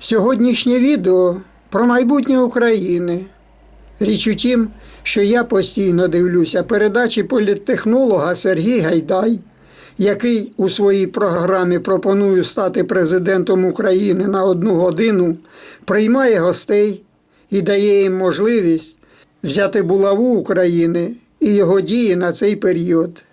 Сьогоднішнє відео про майбутнє України. Річ у тім, що я постійно дивлюся передачі політтехнолога Сергій Гайдай, який у своїй програмі пропонує стати президентом України на одну годину, приймає гостей і дає їм можливість взяти булаву України і його дії на цей період.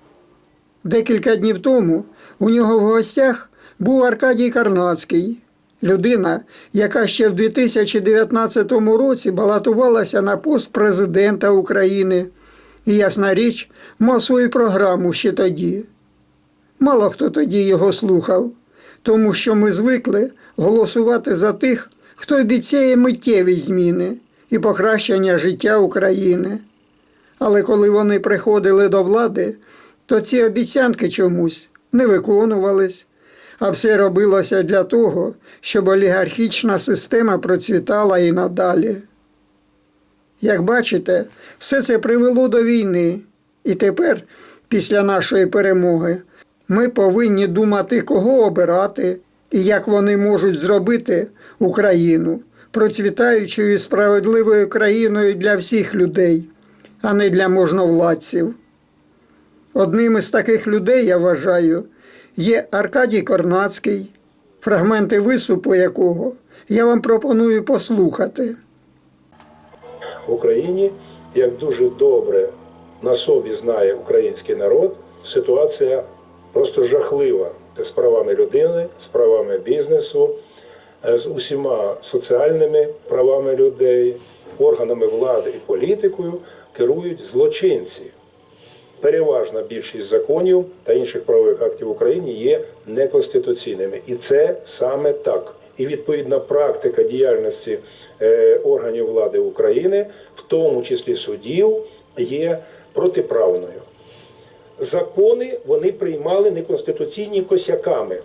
Декілька днів тому у нього в гостях був Аркадій Карнацький, людина, яка ще в 2019 році балотувалася на пост президента України. І, ясна річ, мав свою програму ще тоді. Мало хто тоді його слухав, тому що ми звикли голосувати за тих, хто обіцяє миттєві зміни і покращення життя України. Але коли вони приходили до влади, то ці обіцянки чомусь не виконувались, а все робилося для того, щоб олігархічна система процвітала і надалі. Як бачите, все це привело до війни, і тепер, після нашої перемоги, ми повинні думати, кого обирати і як вони можуть зробити Україну процвітаючою і справедливою країною для всіх людей, а не для можновладців. Одним із таких людей, я вважаю, є Аркадій Корнацький, фрагменти виступу якого я вам пропоную послухати. в Україні, як дуже добре на собі знає український народ, ситуація просто жахлива з правами людини, з правами бізнесу, е, з усіма соціальними правами людей, органами влади і політикою керують злочинці. Переважна більшість законів та інших правових актів в Україні є неконституційними, і це саме так. І відповідна практика діяльності е, органів влади України, в тому числі судів, є протиправною. Закони вони приймали неконституційні косяками,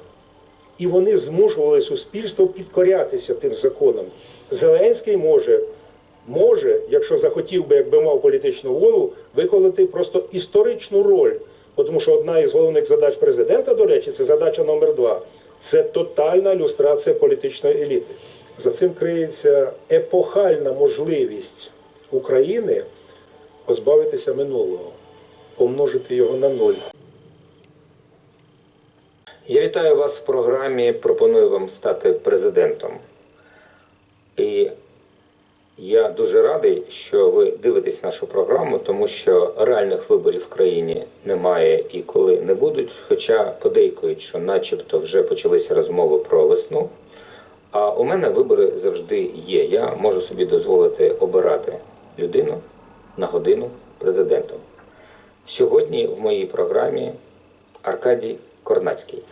і вони змушували суспільство підкорятися тим законам. Зеленський може може, якщо захотів би, якби мав політичну волю, виконати просто історичну роль. Тому що одна із головних задач президента, до речі, це задача номер два. Це тотальна люстрація політичної еліти. За цим криється епохальна можливість України позбавитися минулого, помножити його на нуль. Я вітаю вас в програмі. Пропоную вам стати президентом. Дуже радий, що ви дивитесь нашу програму, тому що реальних виборів в країні немає і коли не будуть. Хоча подейкують, що начебто вже почалися розмови про весну. А у мене вибори завжди є. Я можу собі дозволити обирати людину на годину президентом. Сьогодні в моїй програмі Аркадій Корнацький.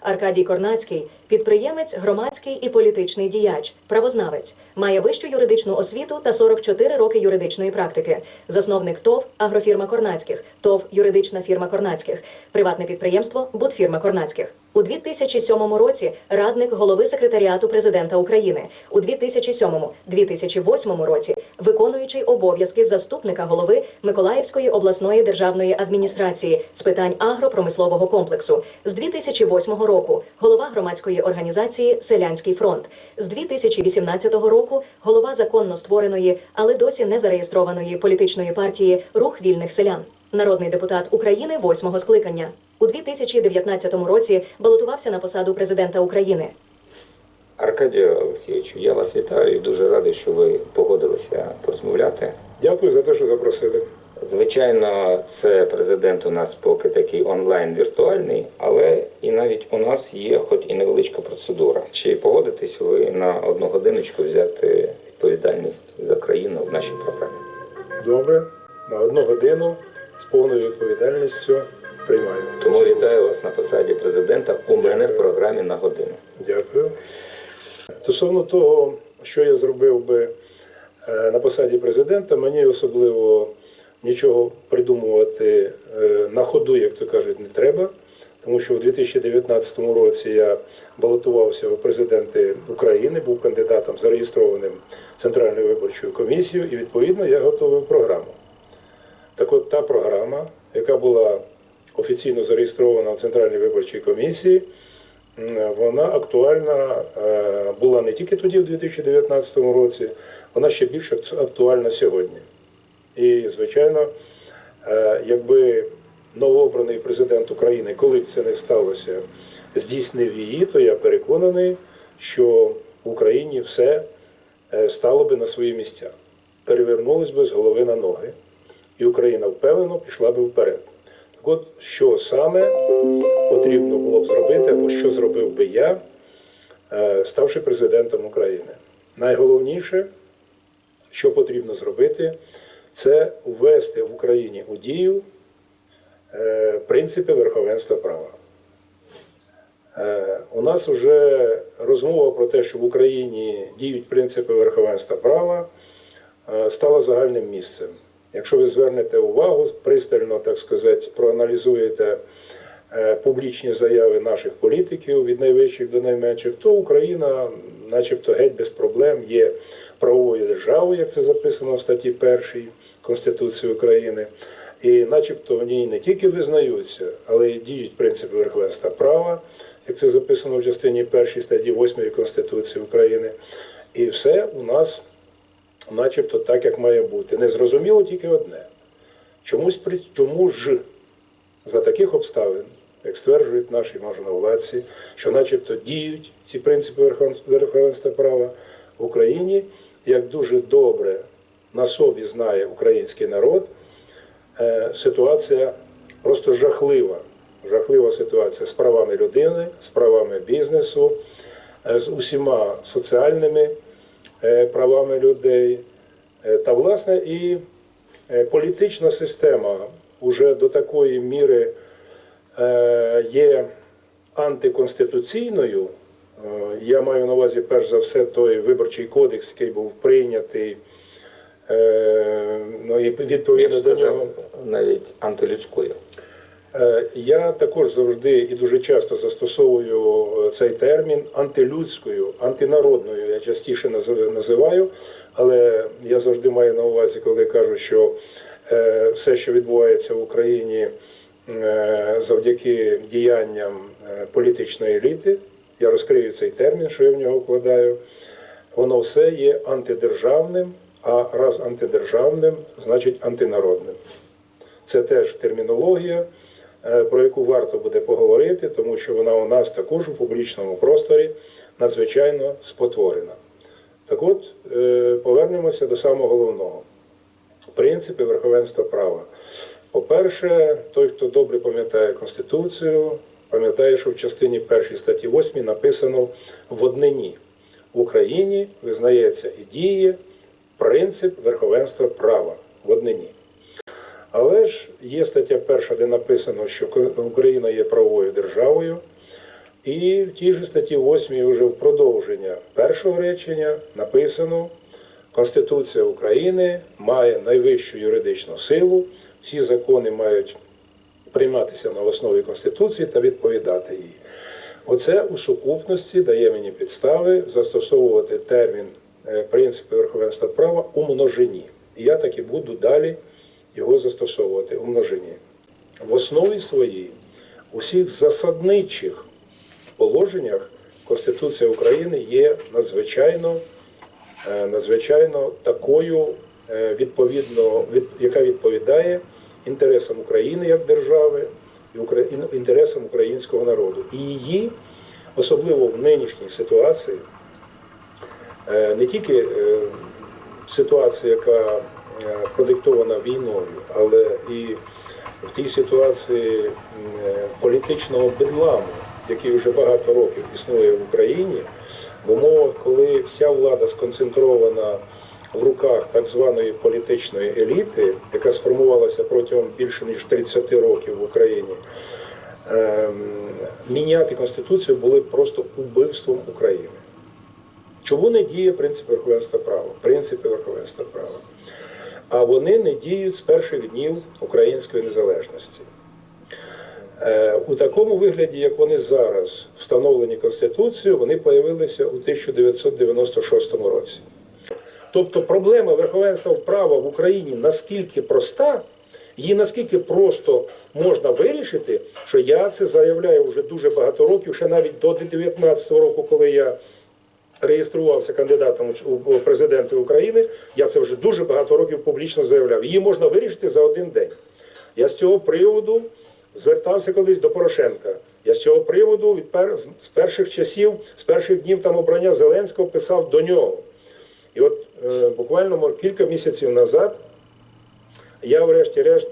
Аркадій Корнацький підприємець, громадський і політичний діяч, правознавець, має вищу юридичну освіту та 44 роки юридичної практики. Засновник ТОВ Агрофірма Корнацьких, ТОВ Юридична фірма Корнацьких, приватне підприємство Будфірма Корнацьких. У 2007 році радник голови секретаріату президента України. У 2007-2008 році виконуючий обов'язки заступника голови Миколаївської обласної державної адміністрації з питань агропромислового комплексу. З 2008 року голова громадської організації Селянський фронт. З 2018 року голова законно створеної, але досі не зареєстрованої політичної партії Рух вільних селян. Народний депутат України восьмого скликання. У 2019 році балотувався на посаду президента України. Аркадію Олексійовичу, я вас вітаю і дуже радий, що ви погодилися порозмовляти. Дякую за те, що запросили. Звичайно, це президент у нас поки такий онлайн віртуальний, але і навіть у нас є хоч і невеличка процедура. Чи погодитесь ви на одну годиночку взяти відповідальність за країну в нашій програмі? Добре, на одну годину з повною відповідальністю приймаю. Тому вітаю вас на посаді президента у мене в програмі на годину. Дякую. Стосовно того, що я зробив би е, на посаді президента, мені особливо нічого придумувати е, на ходу, як то кажуть, не треба. Тому що у 2019 році я балотувався в президенти України, був кандидатом зареєстрованим Центральною виборчою комісією, і відповідно я готовив програму. Так от та програма, яка була офіційно зареєстрована в Центральній виборчій комісії, вона актуальна е, була не тільки тоді, в 2019 році, вона ще більш ак- актуальна сьогодні. І, звичайно, е, якби новообраний президент України, коли б це не сталося, здійснив її, то я переконаний, що в Україні все е, стало би на свої місця, перевернулось би з голови на ноги, і Україна впевнено пішла би вперед. Так от, що саме потрібно було б зробити, або що зробив би я, е, ставши президентом України? Найголовніше, що потрібно зробити, це ввести в Україні у дію е, принципи верховенства права. Е, У нас вже розмова про те, що в Україні діють принципи верховенства права, стала загальним місцем. Якщо ви звернете увагу, пристально, так сказати, проаналізуєте е, публічні заяви наших політиків від найвищих до найменших, то Україна, начебто, геть без проблем є правовою державою, як це записано в статті 1 Конституції України. І начебто в ній не тільки визнаються, але й діють принципи верховенства права, як це записано в частині 1 статті 8 Конституції України. І все у нас начебто так, як має бути. Не зрозуміло тільки одне. Чомусь чому ж за таких обставин, як стверджують наші можновладці, що начебто діють ці принципи верховенства права в Україні, як дуже добре на собі знає український народ, е, ситуація просто жахлива. Жахлива ситуація з правами людини, з правами бізнесу, е, з усіма соціальними правами людей. Е, Та, власне, і е, політична система вже до такої міри е, є антиконституційною. Е, Я маю на увазі, перш за все, той виборчий кодекс, який був прийнятий, е, ну, і відповідно до нього. навіть антилюдською. Е, Я також завжди і дуже часто застосовую е, цей термін антилюдською, антинародною. Я частіше наз- називаю, але я завжди маю на увазі, коли кажу, що е, все, що відбувається в Україні завдяки діянням політичної еліти, я розкрию цей термін, що я в нього вкладаю, воно все є антидержавним, а раз антидержавним, значить антинародним. Це теж термінологія, про яку варто буде поговорити, тому що вона у нас також у публічному просторі надзвичайно спотворена. Так от, е, повернемося до самого головного. Принципи верховенства права. По-перше, той, хто добре пам'ятає Конституцію, пам'ятає, що в частині 1 статті 8 написано в однині. В Україні визнається і діє принцип верховенства права в однині. Але ж є стаття перша, де написано, що Україна є правовою державою. І в тій же статті 8 вже в продовження першого речення написано: Конституція України має найвищу юридичну силу, всі закони мають прийматися на основі Конституції та відповідати їй. Оце у сукупності дає мені підстави застосовувати термін е, принципи верховенства права у множині. І я так і буду далі його застосовувати у множині. В основі своїй усіх засадничих положеннях Конституція України є надзвичайно, е, надзвичайно такою, е, відповідно, від, яка відповідає інтересам України як держави і інтересам українського народу. І її, особливо в нинішній ситуації, е, не тільки ситуація, яка продиктована війною, але і в тій ситуації е, політичного бедламу, який вже багато років існує в Україні, в умовах, коли вся влада сконцентрована в руках так званої політичної еліти, яка сформувалася протягом більше ніж 30 років в Україні, ем, міняти конституцію були просто убивством України. Чому не діє принцип верховенства права? Принципи верховенства права. А вони не діють з перших днів української незалежності. Е, У такому вигляді, як вони зараз встановлені Конституцією, вони появилися у 1996 році. Тобто проблема верховенства права в Україні наскільки проста, Її наскільки просто можна вирішити, що я це заявляю вже дуже багато років, ще навіть до 2019 року, коли я реєструвався кандидатом у президенти України, я це вже дуже багато років публічно заявляв. Її можна вирішити за один день. Я з цього приводу звертався колись до Порошенка. Я з цього приводу від пер... з перших часів, з перших днів там обрання Зеленського писав до нього. І от е, буквально кілька місяців назад я, врешті-решт,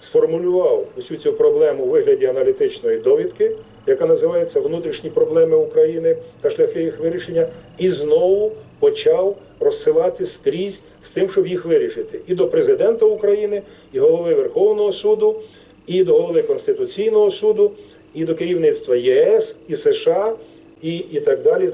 сформулював усю цю проблему у вигляді аналітичної довідки, яка називається Внутрішні проблеми України та шляхи їх вирішення, і знову почав розсилати скрізь з тим, щоб їх вирішити. І до президента України, і голови Верховного суду, і до голови Конституційного суду, і до керівництва ЄС, і США, і, і так далі.